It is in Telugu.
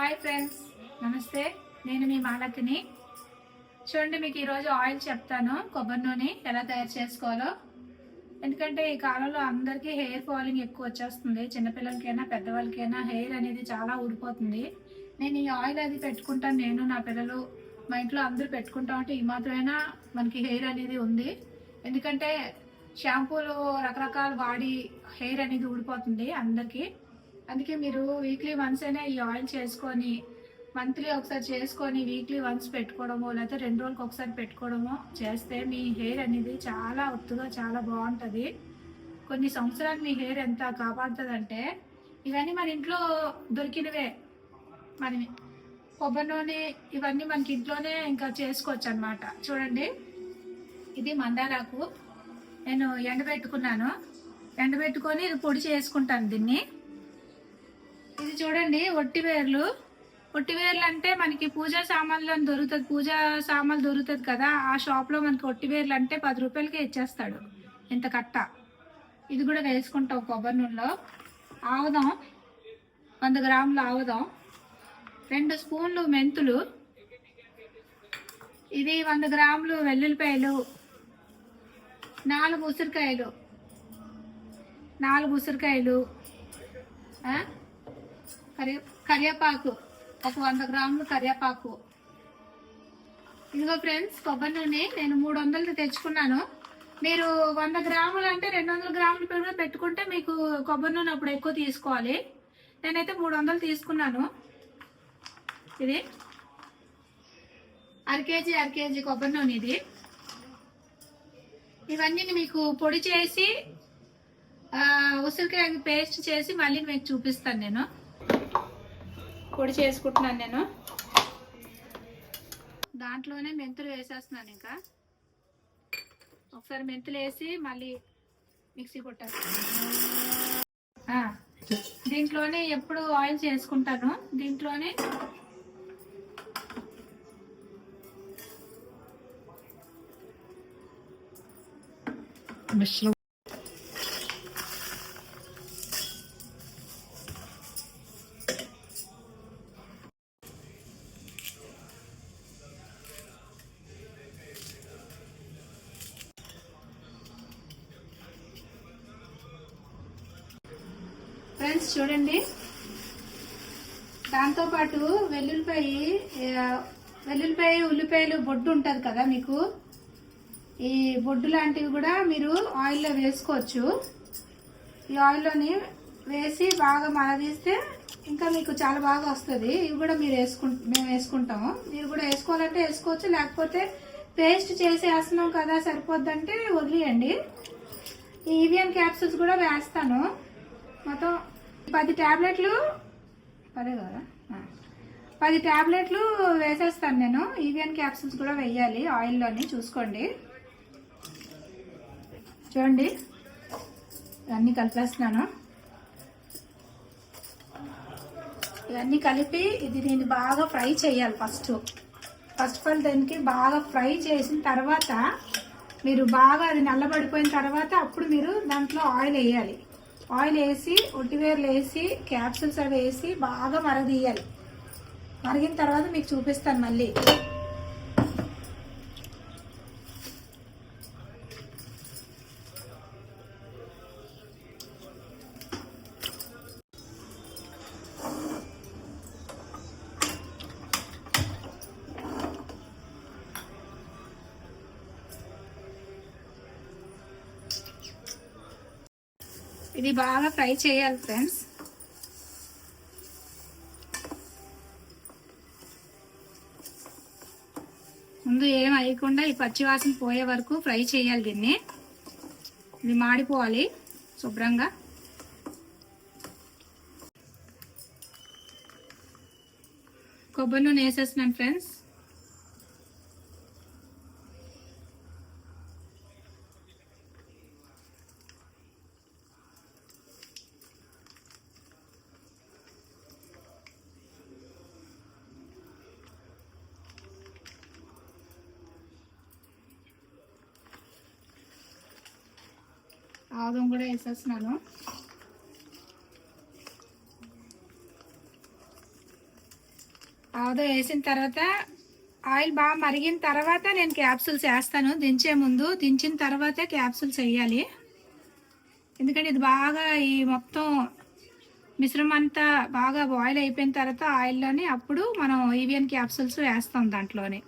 హాయ్ ఫ్రెండ్స్ నమస్తే. నేను మీ మాలతిని. చూడండి మీకు ఈరోజు ఆయిల్ చెప్తాను. కొబ్బరి నూనె ఎలా తయారు చేసుకోవాలో. ఎందుకంటే ఈ కాలంలో అందరికీ హెయిర్ ఫాలింగ్ ఎక్కువ వచ్చేస్తుంది. చిన్నపిల్లలకైనా పెద్దవాళ్ళకైనా హెయిర్ అనేది చాలా ఊడిపోతుంది. నేను ఈ ఆయిల్ అది పెట్టుకుంటాను. నేను నా పిల్లలు మా ఇంట్లో అందరూ పెట్టుకుంటాం అంటే ఈ మాత్రమైనా మనకి హెయిర్ అనేది ఉంది. ఎందుకంటే షాంపూలు రకరకాలు వాడి హెయిర్ అనేది ఊడిపోతుంది అందరికీ. అందుకే మీరు వీక్లీ వన్స్ అయినా ఈ ఆయిల్ చేసుకొని మంత్లీ ఒకసారి చేసుకొని వీక్లీ వన్స్ పెట్టుకోవడమో లేకపోతే రెండు రోజులకు ఒకసారి పెట్టుకోవడమో చేస్తే మీ హెయిర్ అనేది చాలా ఒత్తుగా చాలా బాగుంటుంది. కొన్ని సంవత్సరాలు మీ హెయిర్ ఎంత కాపాడుతుంది అంటే ఇవన్నీ మన ఇంట్లో దొరికినవే. మన కొబ్బరి నూనె ఇవన్నీ మనకి ఇంట్లోనే ఇంకా చేసుకోవచ్చు అనమాట చూడండి ఇది మందారాకు. నేను ఎండబెట్టుకున్నాను. ఎండబెట్టుకొని ఇది పొడి చేసుకుంటాను దీన్ని. ఇది చూడండి ఒట్టి వేర్లు. ఒట్టి వేర్లు అంటే మనకి పూజా సామాన్లు దొరుకుతుంది పూజా సామాన్లు దొరుకుతుంది కదా ఆ షాప్లో మనకి ఒట్టి వేర్లు అంటే పది రూపాయలకే ఇచ్చేస్తాడు ఇంత కట్ట. ఇది కూడా వేసుకుంటాం కొబ్బరి నూనెలో. ఆవదం వంద గ్రాములు ఆవదం రెండు స్పూన్లు మెంతులు ఇది వంద గ్రాములు వెల్లుల్లిపాయలు నాలుగు ఉసిరికాయలు నాలుగు ఉసిరికాయలు కరివే కరివేపాకు. ఒక వంద గ్రాములు కరివేపాకు. ఇదిగో ఫ్రెండ్స్ కొబ్బరి నూనె. నేను మూడు వందలు తెచ్చుకున్నాను. మీరు వంద గ్రాములు అంటే రెండు వందల గ్రాములు కూడా పెట్టుకుంటే మీకు కొబ్బరి నూనె అప్పుడు ఎక్కువ తీసుకోవాలి. నేనైతే మూడు వందలు తీసుకున్నాను. ఇది. అర కేజీ అర కేజీ కొబ్బరి నూనె ఇది. ఇవన్నీ మీకు పొడి చేసి ఉసిరికాయ పేస్ట్ చేసి మళ్ళీ మీకు చూపిస్తాను నేను. పొడి చేసుకుంటున్నాను నేను. దాంట్లోనే మెంతులు వేసేస్తున్నాను ఇంకా. ఒకసారి మెంతులు వేసి మళ్ళీ మిక్సీ కొట్టాను దీంట్లోనే ఎప్పుడు ఆయిల్ చేసుకుంటాను. దీంట్లోనే మిశ్రమం ఫ్రెండ్స్ చూడండి. దాంతోపాటు వెల్లుల్లిపాయ వెల్లుల్లిపాయ ఉల్లిపాయలు బొడ్డు ఉంటుంది కదా మీకు? ఈ బొడ్డు లాంటివి కూడా మీరు ఆయిల్లో వేసుకోవచ్చు. ఈ ఆయిల్లోని వేసి బాగా మరదీస్తే ఇంకా మీకు చాలా బాగా వస్తుంది. ఇవి కూడా మీరు వేసుకు మేము వేసుకుంటాము. మీరు కూడా వేసుకోవాలంటే వేసుకోవచ్చు. లేకపోతే పేస్ట్ చేసి వేస్తున్నాం కదా సరిపోద్దంటే వదిలేయండి. ఈ క్యాప్సూల్స్ కూడా వేస్తాను. మొత్తం పది ట్యాబ్లెట్లు పదే కదా? పది ట్యాబ్లెట్లు వేసేస్తాను నేను. ఈవియన్ క్యాప్సూల్స్ కూడా వేయాలి ఆయిల్లోని చూసుకోండి. చూడండి. ఇవన్నీ కలిపేస్తున్నాను. ఇవన్నీ కలిపి ఇది నేను బాగా ఫ్రై చేయాలి ఫస్ట్. ఫస్ట్ ఆఫ్ ఆల్ దానికి బాగా ఫ్రై చేసిన తర్వాత మీరు బాగా అది నల్లబడిపోయిన తర్వాత అప్పుడు మీరు దాంట్లో ఆయిల్ వేయాలి. ఆయిల్ వేసి ఒట్టివేర్లు వేసి క్యాప్సిల్స్ అవి వేసి బాగా మరగదీయాలి. మరిగిన తర్వాత మీకు చూపిస్తాను మళ్ళీ. ఇది బాగా ఫ్రై చేయాలి ఫ్రెండ్స్. ముందు ఏం అయ్యకుండా ఈ పచ్చివాసన పోయే వరకు ఫ్రై చేయాలి దీన్ని. ఇది మాడిపోవాలి శుభ్రంగా. కొబ్బరి నూనె వేసేస్తున్నాను ఫ్రెండ్స్. ఆదం కూడా వేసేస్తున్నాను. ఆవదం వేసిన తర్వాత ఆయిల్ బాగా మరిగిన తర్వాత నేను క్యాప్సూల్స్ వేస్తాను. దించే ముందు దించిన తర్వాతే క్యాప్సూల్స్ వేయాలి. ఎందుకంటే ఇది బాగా ఈ మొత్తం మిశ్రమం అంతా బాగా బాయిల్ అయిపోయిన తర్వాత ఆయిల్లోనే అప్పుడు మనం ఈవియన్ క్యాప్సూల్స్ వేస్తాం దాంట్లోనే.